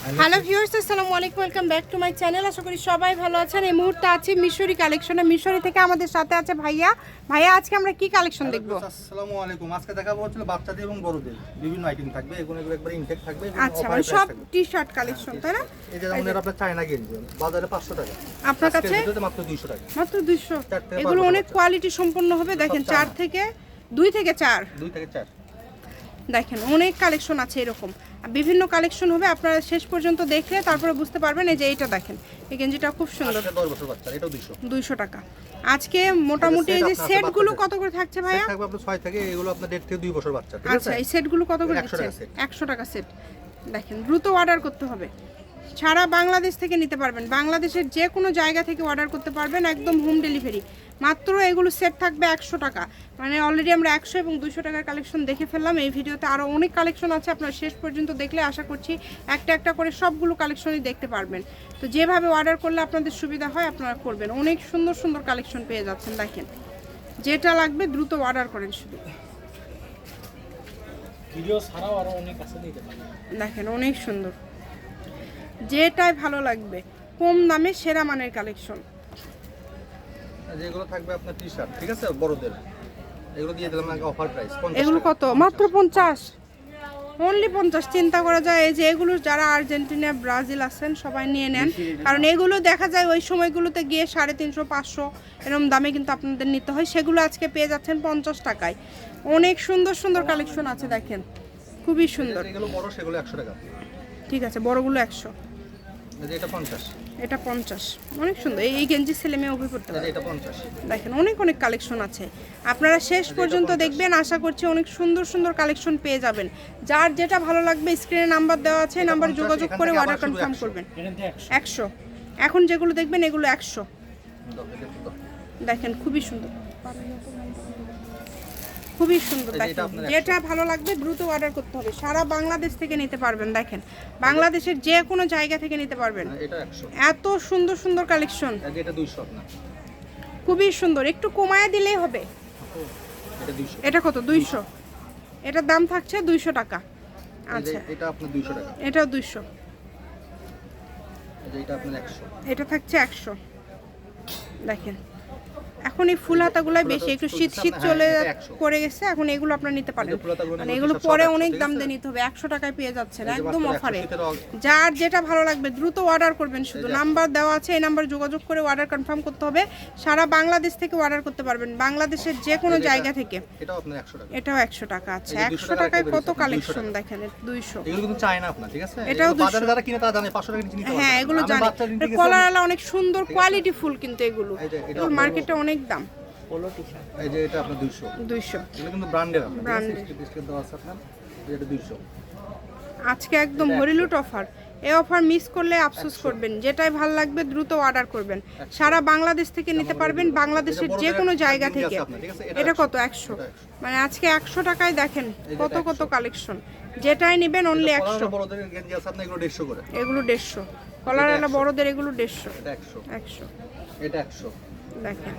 Hello viewers আসসালামু আলাইকুম welcome back to my channel আশা করি সবাই ভালো আছেন। এই মুহূর্তে আছি মিশরি কালেকশনে মিশরি থেকে আমাদের সাথে আছে ভাইয়া। ভাইয়া আজকে আমরা কি কালেকশন দেখব? আসসালামু আলাইকুম। আজকে দেখাবো হচ্ছে বাচ্চাদের এবং বড়দের। বিভিন্ন আইটেম থাকবে এগুলো এগুলো একবার ইনটেক থাকবে আচ্ছা মানে সব টি শার্ট কালেকশন তাই না? এই যে এটা আপনার চায়না গেঞ্জি বাজারে পাঁচশো টাকা। আপনার কাছে? মাত্র দুইশো টাকা। মাত্র দুইশো। চার থেকে এগুলো অনেক কোয়ালিটি সম্পন্ন হবে। দেখেন সব চার থেকে দুই থেকে চার। দুই থেকে চার। দেখেন অনেক কালেকশন আছে এরকম। আর বিভিন্ন কালেকশন হবে আপনারা শেষ পর্যন্ত দেখলে তারপরে বুঝতে পারবেন এই যে এইটা দেখেন। এই গেঞ্জিটা খুব সুন্দর। আজকে দশ বছর বাচ্চা এটাও দুইশো। টাকা। আজকে মোটামুটি এই যে সেটগুলো কত করে থাকছে ভাইয়া? ছয় থেকে এগুলো আপনার দেড় থেকে দুই বছর বাচ্চা আচ্ছা এই সেটগুলো কত করে 100 দিচ্ছেন টাকা set। একশো টাকা সেট দেখেন দ্রুত অর্ডার করতে হবে। সারা বাংলাদেশ থেকে নিতে পারবেন। বাংলাদেশের যে কোনো জায়গা থেকে অর্ডার করতে পারবেন একদম হোম ডেলিভারি মাত্র এগুলো সেট থাকবে একশো টাকা। মানে অলরেডি আমরা একশো এবং দুশো টাকার কালেকশন দেখে ফেললাম। এই ভিডিওতে আরও অনেক কালেকশন আছে। আপনারা শেষ পর্যন্ত দেখলে আশা করছি একটা একটা করে সবগুলো কালেকশনই দেখতে পারবেন। তো যেভাবে অর্ডার করলে আপনাদের সুবিধা হয় আপনারা করবেন। অনেক সুন্দর সুন্দর কালেকশন পেয়ে যাচ্ছেন দেখেন। যেটা লাগবে দ্রুত অর্ডার করেন শুধু। ভিডিও ছাড়াও আরও অনেক আছে দেখেন অনেক সুন্দর। যেটাই ভালো লাগবে। কম দামে সেরা মানের কালেকশন যেগুলো থাকবে আপনার টি শার্ট ঠিক আছে? বড়দের। এগুলো দিয়ে দিলাম আপনাকে অফার প্রাইস এগুলো কত? মাত্র পঞ্চাশ। অনলি পঞ্চাশ চিন্তা করা যায় এই যে এগুলো যারা আর্জেন্টিনা ব্রাজিল আছেন সবাই নিয়ে নেন। কারণ এগুলো দেখা যায় ওই সময়গুলোতে গিয়ে সাড়ে তিনশো পাঁচশো এরকম দামে কিন্তু আপনাদের নিতে হয়। সেগুলো আজকে পেয়ে যাচ্ছেন পঞ্চাশ টাকায়। অনেক সুন্দর সুন্দর কালেকশন আছে দেখেন। খুবই সুন্দর। ঠিক আছে বড়গুলো একশো। এটা পঞ্চাশ। এটা অনেক সুন্দর। এই- গেঞ্জি ছেলে মেয়ে উভয় করতে পারে এটা দেখেন অনেক অনেক কালেকশন আছে। আপনারা শেষ পর্যন্ত দেখবেন আশা করছি অনেক সুন্দর সুন্দর কালেকশন পেয়ে যাবেন। যার যেটা ভালো লাগবে স্ক্রিনে নাম্বার দেওয়া আছে নাম্বার যোগাযোগ করে অর্ডার কনফার্ম করবেন। এখান থেকে একশো। একশো। এখন যেগুলো দেখবেন এগুলো একশো। দেখেন খুবই সুন্দর। খুবই সুন্দর দেখেন। যেটা ভালো লাগবে দ্রুত অর্ডার করতে হবে। সারা বাংলাদেশ থেকে নিতে পারবেন দেখেন। বাংলাদেশের যে কোনো জায়গা থেকে নিতে পারবেন। এত সুন্দর সুন্দর কালেকশন খুবই সুন্দর। একটু কমায় দিলেই হবে। এটা কত? দুইশো? এটার দাম থাকছে দুইশো টাকা। আচ্ছা। এটা আপনার দুইশো টাকা। এটাও দুইশো। এটা থাকছে একশো। দেখেন। এখন এই ফুল হাতাগুলাই বেশি একটু শীত শীত চলে হ্যাঁ, 100 করে গেছে এখন এগুলো আপনারা নিতে পারেন। মানে এগুলো পরে অনেক দাম দিয়ে নিতে হবে একশো টাকায় পেয়ে যাচ্ছেন একদম মাত্র 100 অফারে যার যেটা ভালো লাগবে দ্রুত অর্ডার করবেন শুধু। নাম্বার দেওয়া আছে এই নাম্বার যোগাযোগ করে অর্ডার কনফার্ম করতে হবে। সারা বাংলাদেশ থেকে অর্ডার করতে পারবেন বাংলাদেশের যে কোনো জায়গা থেকে। এটাও একশো টাকা। এটাও একশো আছে এই যে 200 একশো টাকায় কত কালেকশন। দেখেন দুইশো। এটাও এগুলো বাজারে 200 যারা কিনে তারা জানে পাঁচশো টাকা নিচে নিতে পারবে হ্যাঁ এগুলো জানি। কলারওয়ালা অনেক সুন্দর কোয়ালিটি ফুল কিন্তু এগুলো। মার্কেটে অনেক দাম। পোলো টি শার্ট এই যে এটা আপনার দুইশো। দুইশো। এগুলো কিন্তু ব্র্যান্ডের আপনার Branded। বিস্কিট দেওয়া আছে আপনার এটা দুইশো। আজকে একদম হরিলুট অফার এই অফার মিস করলে আফসোস করবেন। যেটাই ভালো লাগবে দ্রুত অর্ডার করবেন। সারা বাংলাদেশ থেকে নিতে পারবেন বাংলাদেশের যে কোনো জায়গা থেকে? এটা এটা 100 কত? একশো। মানে আজকে একশো টাকায় দেখেন কত কত কালেকশন যেটাই নেবেন অনলি একশো। এগুলো দেড়শো কলার বড়দের এগুলো দেড়শো। একশো। একশো। এটা একশো। দেখেন।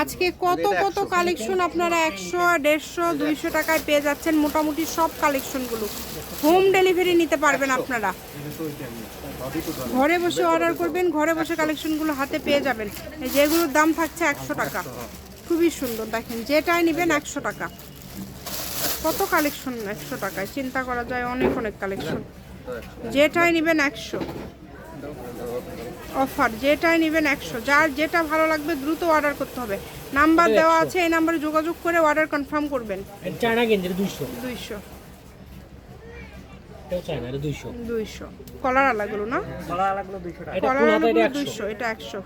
আজকে কত কত কালেকশন আপনারা? একশো দেড়শো দুইশো টাকায় পেয়ে যাচ্ছেন। মোটামুটি সব কালেকশনগুলো হোম ডেলিভারি নিতে পারবেন আপনারা। ঘরে বসে অর্ডার করবেন ঘরে বসে কালেকশনগুলো হাতে পেয়ে যাবেন। যেগুলোর দাম থাকছে একশো টাকা। খুবই সুন্দর। দেখেন যেটাই নেবেন একশো টাকা। কত কালেকশন একশো টাকায়। চিন্তা করা যায় অনেক অনেক কালেকশন যেটাই নেবেন একশো। অফার যেটাই নেবেন একশো। যার যেটা ভালো লাগবে দ্রুত অর্ডার করতে হবে। নাম্বার দেওয়া আছে এই নাম্বারে যোগাযোগ করে অর্ডার কনফার্ম করবেন। চায়না গেঞ্জির দুইশো। কলার আলাগুলো না? কলার আলাগুলো এটা একশো। দুইশো এটা একশো।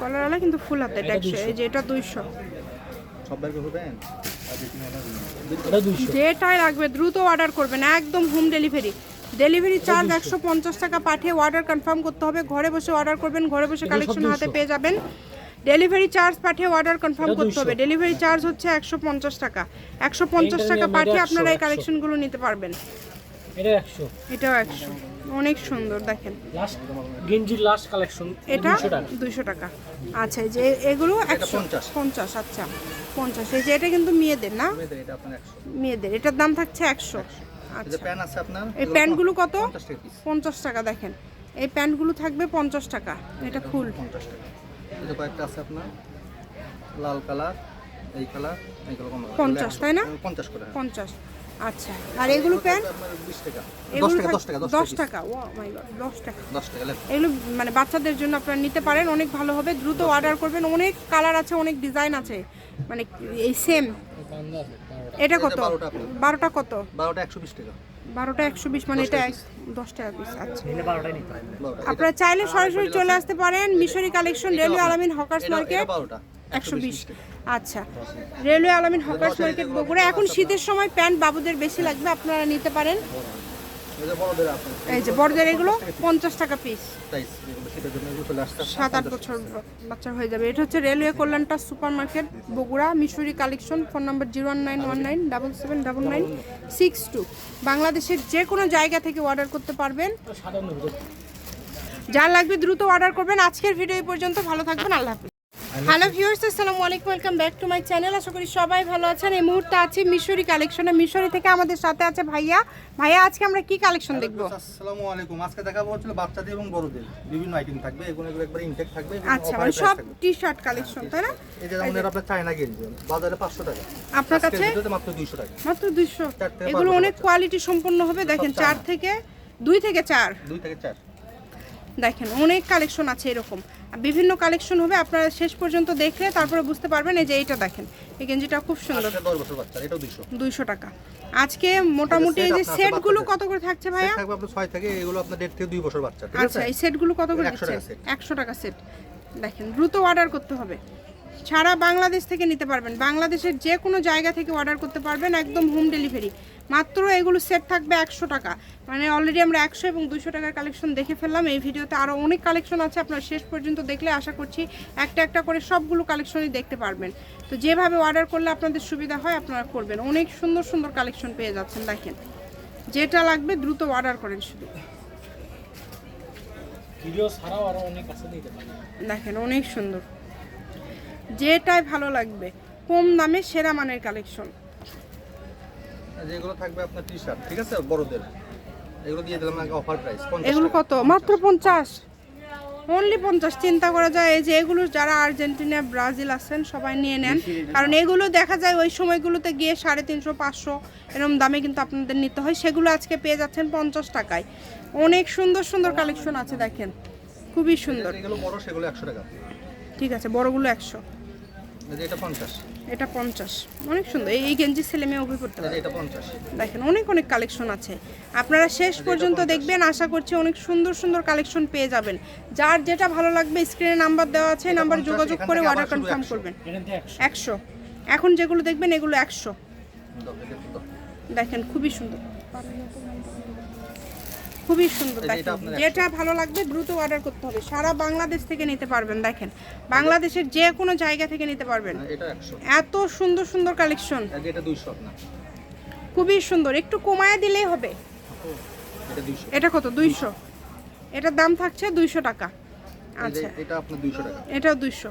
কলার আলা কিন্তু ফুল হাতে এটা একশো। এই যে। এটা দুইশো। যেটাই লাগবে দ্রুত অর্ডার করবেন। একদম হোম ডেলিভারি ডেলিভারি চার্জ একশো পঞ্চাশ টাকা পাঠিয়ে অর্ডার কনফার্ম করতে হবে। ঘরে বসে অর্ডার করবেন ঘরে বসে কালেকশন হাতে পেয়ে যাবেন। ডেলিভারি চার্জ পাঠিয়ে অর্ডার কনফার্ম করতে হবে। ডেলিভারি চার্জ হচ্ছে একশো পঞ্চাশ টাকা। একশো পঞ্চাশ টাকা পাঠিয়ে আপনারা এই কালেকশনগুলো নিতে পারবেন। এটা একশো। এটাও একশো। অনেক সুন্দর দেখেন। গেঞ্জির লাস্ট কালেকশন এটা দুইশো টাকা। আচ্ছা এই যে এগুলো একশো। 50 পঞ্চাশ আচ্ছা। পঞ্চাশ। এই যে এটা কিন্তু মেয়েদের না? মেয়েদের এটার দাম থাকছে একশো। এই আচ্ছা প্যান আছে আপনার এই প্যান্টগুলো কত? পঞ্চাশ টাকা দেখেন। এই প্যান্টগুলো থাকবে পঞ্চাশ টাকা এটা ফুল। পঞ্চাশ টাকা। কয়েকটা আছে আপনার লাল কালার এই কালার এই কালার পঞ্চাশ, তাই না? পঞ্চাশ করে। পঞ্চাশ আচ্ছা। আর এগুলো প্যান্ট এগুলো দশ টাকা দশ দশ টাকা টাকা ও মাই গড দশ টাকা। দশ টাকা এগুলো মানে বাচ্চাদের জন্য আপনারা নিতে পারেন অনেক ভালো হবে। দ্রুত অর্ডার করবেন অনেক কালার আছে অনেক ডিজাইন আছে। মানে এই সেম এটা কত? বারোটা কত? বারোটা একশো বিশ টাকা। বারোটা একশো বিশ মানে এটা এক- দশ টাকা পিস আচ্ছা। আপনারা চাইলে সরাসরি চলে আসতে পারেন Mishri collection railway Alamin hawkers market একশো বিশ আচ্ছা। Railway Alamin hawkers market Bogura এখন শীতের সময় প্যান্ট বাবুদের বেশি লাগবে আপনারা নিতে পারেন। এই যে বড়দের এগুলো পঞ্চাশ টাকা পিস সাত আট বছর বাচ্চা হয়ে যাবে। এটা হচ্ছে railway কল্যাণটা super market Bogura Mishri collection phone number zero one nine one nine double seven double nine six two. বাংলাদেশের যে কোনো জায়গা থেকে অর্ডার করতে পারবেন। যা লাগবে দ্রুত অর্ডার করবেন। আজকের ভিডিও পর্যন্ত। ভালো থাকবেন। আল্লাহ হাফিজ। হ্যালো ভিউয়ার্স আসসালামু আলাইকুম welcome back to my channel আশা করি সবাই ভালো আছেন। এই মুহূর্তে আছি মিশরি কালেকশনে মিশরি থেকে আমাদের সাথে আছে ভাইয়া। ভাইয়া আজকে আমরা কি কালেকশন দেখব? আসসালামু আলাইকুম। আজকে দেখাবো হচ্ছে বাচ্চাদের এবং বড়দের। বিভিন্ন আইটেম থাকবে এগুলো এগুলো একবার ইনটেক থাকবে আচ্ছা মানে সব টি শার্ট কালেকশন তাই না? এই যে এটা আপনার চায়না গেঞ্জি বাজারে পাঁচশো টাকা। আপনার কাছে? মাত্র দুইশো টাকা। মাত্র দুইশো। চার থেকে এগুলো অনেক কোয়ালিটি সম্পন্ন হবে। দেখেন চার থেকে দুই থেকে চার। দুই থেকে চার। দেখেন অনেক কালেকশন আছে এরকম। বিভিন্ন কালেকশন হবে আপনারা শেষ পর্যন্ত দেখলে তারপরে বুঝতে পারবেন এই যে এইটা দেখেন। এই গেঞ্জিটা খুব সুন্দর। আজকে দশ বছর বাচ্চা এটাও দুইশো। টাকা। আজকে মোটামুটি এই যে সেটগুলো কত করে থাকছে ভাইয়া? ছয় থেকে এগুলো আপনার দেড় থেকে দুই বছর বাচ্চা আচ্ছা এই সেটগুলো কত করে 100 টাকা দিচ্ছেন set। একশো টাকা সেট দেখেন দ্রুত অর্ডার করতে হবে। সারা বাংলাদেশ থেকে নিতে পারবেন। বাংলাদেশের যে কোনো জায়গা থেকে অর্ডার করতে পারবেন একদম হোম ডেলিভারি মাত্র এগুলো সেট থাকবে একশো টাকা। মানে অলরেডি আমরা একশো এবং দুশো টাকার কালেকশন দেখে ফেললাম। এই ভিডিওতে আরও অনেক কালেকশন আছে। আপনারা শেষ পর্যন্ত দেখলে আশা করছি একটা একটা করে সবগুলো কালেকশনই দেখতে পারবেন। তো যেভাবে অর্ডার করলে আপনাদের সুবিধা হয় আপনারা করবেন। অনেক সুন্দর সুন্দর কালেকশন পেয়ে যাচ্ছেন দেখেন। যেটা লাগবে দ্রুত অর্ডার করেন শুধু। দেখেন অনেক সুন্দর। যেটাই ভালো লাগবে। কম দামে সেরা মানের কালেকশন যেগুলো থাকবে আপনার টি শার্ট ঠিক আছে? বড়দের। এগুলো দিয়ে দিলাম আগে অফার প্রাইস এগুলো কত? মাত্র পঞ্চাশ। অনলি পঞ্চাশ চিন্তা করা যায় এই যে এগুলো যারা আর্জেন্টিনা ব্রাজিল আছেন সবাই নিয়ে নেন। কারণ এগুলো দেখা যায় ওই সময়গুলোতে গিয়ে সাড়ে তিনশো পাঁচশো এরকম দামে কিন্তু আপনাদের নিতে হয়। সেগুলো আজকে পেয়ে যাচ্ছেন পঞ্চাশ টাকায়। অনেক সুন্দর সুন্দর কালেকশন আছে দেখেন। খুবই সুন্দর। ঠিক আছে বড়গুলো একশো। এটা পঞ্চাশ। এটা অনেক সুন্দর। এই- গেঞ্জি ছেলে মেয়ে উভয় করতে পারে এটা দেখেন অনেক অনেক কালেকশন আছে। আপনারা শেষ পর্যন্ত দেখবেন আশা করছি অনেক সুন্দর সুন্দর কালেকশন পেয়ে যাবেন। যার যেটা ভালো লাগবে স্ক্রিনে নাম্বার দেওয়া আছে নাম্বার যোগাযোগ করে অর্ডার কনফার্ম করবেন। এখান থেকে একশো। একশো। এখন যেগুলো দেখবেন এগুলো একশো। দাও, এটা একটু দাও। দেখেন খুবই সুন্দর। খুবই সুন্দর এটা দেখেন। যেটা ভালো লাগবে দ্রুত অর্ডার করতে হবে। সারা বাংলাদেশ থেকে নিতে পারবেন দেখেন। বাংলাদেশের যে কোনো জায়গা থেকে নিতে পারবেন। হ্যাঁ, এত সুন্দর সুন্দর কালেকশন খুবই সুন্দর। একটু কমায় দিলেই হবে। এটা কত? দুইশো। এটার দাম থাকছে দুইশো টাকা। আচ্ছা। এটা আপনার দুইশো টাকা। এটাও দুইশো।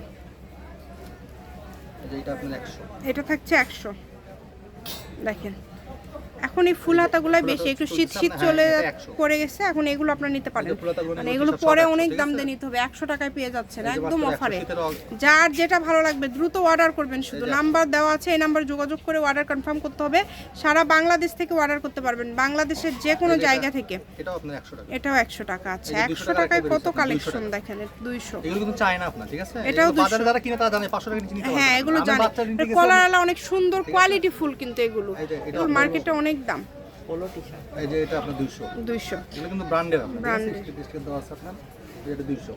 এটা থাকছে একশো। দেখেন। এখন এই ফুল হাতাগুলাই বেশি একটু শীত শীত হ্যাঁ, চলে এটা 100 পড়ে গেছে এখন এগুলো আপনার নিতে পারেন। মানে এগুলো পরে অনেক দাম দিয়ে নিতে হবে একশো টাকায় পেয়ে যাচ্ছেন একদম মাত্র 100 অফারে যার যেটা ভালো লাগবে দ্রুত অর্ডার করবেন শুধু। নাম্বার দেওয়া আছে এই নাম্বার যোগাযোগ করে অর্ডার কনফার্ম করতে হবে। সারা বাংলাদেশ থেকে অর্ডার করতে পারবেন। বাংলাদেশের যে কোনো জায়গা থেকে। এটাও একশো টাকা। এটাও একশো আছে এই যে 200 একশো টাকায় কত কালেকশন। দেখেন দুইশো। এটাও এগুলো বাজারে 200 যারা কিনে তারা জানে পাঁচশো টাকা নিচে নিতে পারবে। হ্যাঁ এগুলো জানি। কলারওয়ালা অনেক সুন্দর কোয়ালিটি ফুল কিন্তু এগুলো। এই যে এটা এগুলো আপনার- মার্কেটে অনেক দাম এই যে এটা আপনার দুইশো। দুইশো। এগুলো কিন্তু ব্র্যান্ডের আপনার। ব্র্যান্ডেড দেওয়া আছে আপনার এটা দুইশো।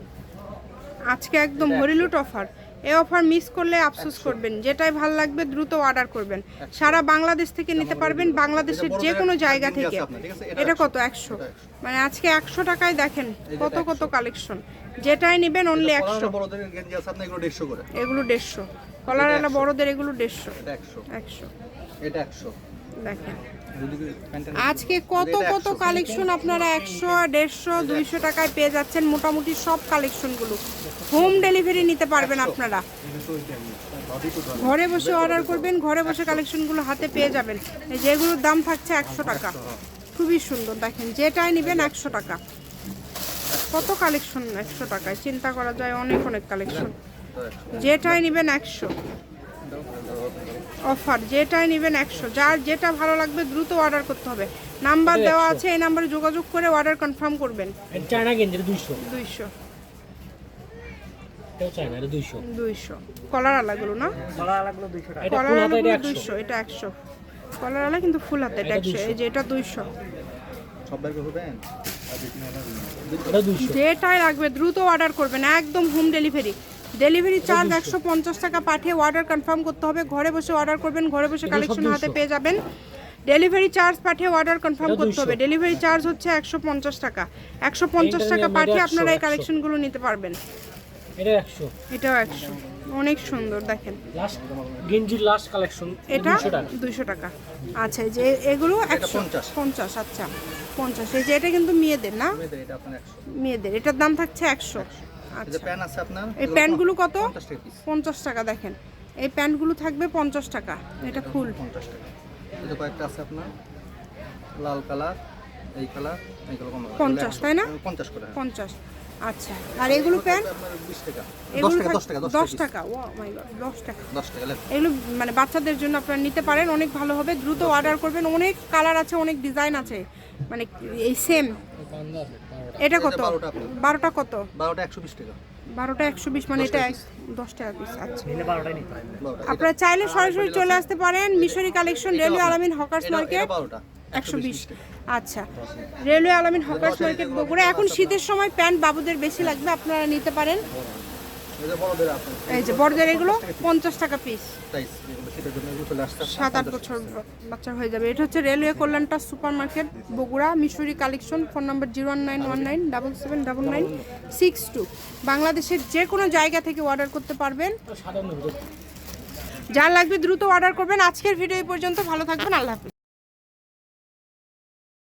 আজকে একদম হরিলুট অফার এই অফার মিস করলে আফসোস করবেন যেটাই ভালো লাগবে দ্রুত অর্ডার করবেন। সারা বাংলাদেশ থেকে নিতে পারবেন বাংলাদেশের যে কোনো জায়গা থেকে? এটা এটা 100 কত? একশো। মানে আজকে একশো টাকায় দেখেন কত কত কালেকশন যেটাই নেবেন অনলি একশো। এগুলো দেড়শো করে। এগুলো দেড়শো। কলারওয়ালা বড়দের এগুলো দেড়শো। একশো। একশো। এটা একশো। দেখেন। আজকে কত কত কালেকশন আপনারা? একশো দেড়শো দুইশো টাকায় পেয়ে যাচ্ছেন মোটামুটি সব কালেকশনগুলো হোম ডেলিভারি নিতে পারবেন আপনারা। ঘরে বসে অর্ডার করবেন ঘরে বসে কালেকশনগুলো হাতে পেয়ে যাবেন। যেগুলোর দাম থাকছে একশো টাকা। খুবই সুন্দর। দেখেন যেটাই নেবেন একশো টাকা। কত কালেকশন একশো টাকায়। চিন্তা করা যায় অনেক অনেক কালেকশন যেটাই নেবেন একশো। অফার যেটাই নেবেন একশো। যার যেটা ভালো লাগবে দ্রুত অর্ডার করতে হবে। নাম্বার দেওয়া আছে এই নাম্বারে যোগাযোগ করে অর্ডার কনফার্ম করবেন। চায়না গেঞ্জির দুইশো। কলার আলাগুলো না? কলার আলাগুলো দুইশো এটা একশো। কলার আলা কিন্তু ফুল হাতে এটা একশো। এই যে। এটা দুইশো। যেটাই লাগবে দ্রুত অর্ডার করবেন একদম হোম ডেলিভারি ডেলিভারি চার্জ একশো পঞ্চাশ টাকা পাঠিয়ে অর্ডার কনফার্ম করতে হবে। ঘরে বসে অর্ডার করবেন ঘরে বসে কালেকশন হাতে পেয়ে যাবেন। ডেলিভারি চার্জ পাঠিয়ে অর্ডার কনফার্ম করতে হবে। ডেলিভারি চার্জ হচ্ছে একশো পঞ্চাশ টাকা। একশো পঞ্চাশ টাকা পাঠিয়ে আপনারা এই কালেকশনগুলো নিতে পারবেন। এটা একশো। এটাও একশো। অনেক সুন্দর দেখেন। লাস্ট গেঞ্জির লাস্ট কালেকশন এটা দুশো টাকা। আচ্ছা এই যে এগুলো একশো 50 পঞ্চাশ আচ্ছা। পঞ্চাশ। এই যে এটা কিন্তু মেয়েদের না? মেয়েদের এটার দাম থাকছে একশো। এই আচ্ছা প্যান আছে আপনার এই প্যান্টগুলো কত? পঞ্চাশ টাকা দেখেন। এই প্যান্টগুলো থাকবে পঞ্চাশ টাকা এটা ফুল। পঞ্চাশ টাকা। কয়েকটা আছে আপনার লাল কালার এই কালার এই কালার পঞ্চাশ, তাই না? পঞ্চাশ করে। পঞ্চাশ। আচ্ছা আর এগুলো প্যান্ট? আপনার বিশ টাকা। দশ এগুলো টাকা দশ টাকা দশ টাকা টাকা ও মাই দশ টাকা। দশ টাকা এগুলো মানে বাচ্চাদের জন্য আপনারা নিতে পারেন অনেক ভালো হবে। দ্রুত অর্ডার করবেন অনেক কালার আছে অনেক ডিজাইন আছে। মানে এই সেম এটা কত? বারোটা কত? বারোটা একশো বিশ টাকা। বারোটা একশো বিশ মানে এটা দশ টাকা পিস আচ্ছা। আপনারা চাইলে সরাসরি চলে আসতে পারেন Mishri collection railway Alamin hawkers market একশো বিশ আচ্ছা। Railway Alamin hawkers market Bogura এখন শীতের সময় প্যান্ট বাবুদের বেশি লাগবে আপনারা নিতে পারেন। এই যে বড়দের এগুলো পঞ্চাশ টাকা পিস সাত আট বছর বাচ্চা হয়ে যাবে। এটা হচ্ছে railway কল্যাণটা super market Bogura Mishri collection phone number zero one nine one nine double seven double nine six two. বাংলাদেশের যে কোনো জায়গা থেকে অর্ডার করতে পারবেন। যার লাগবে দ্রুত অর্ডার করবেন। আজকের ভিডিও পর্যন্ত। ভালো থাকবেন। আল্লাহ হাফিজ।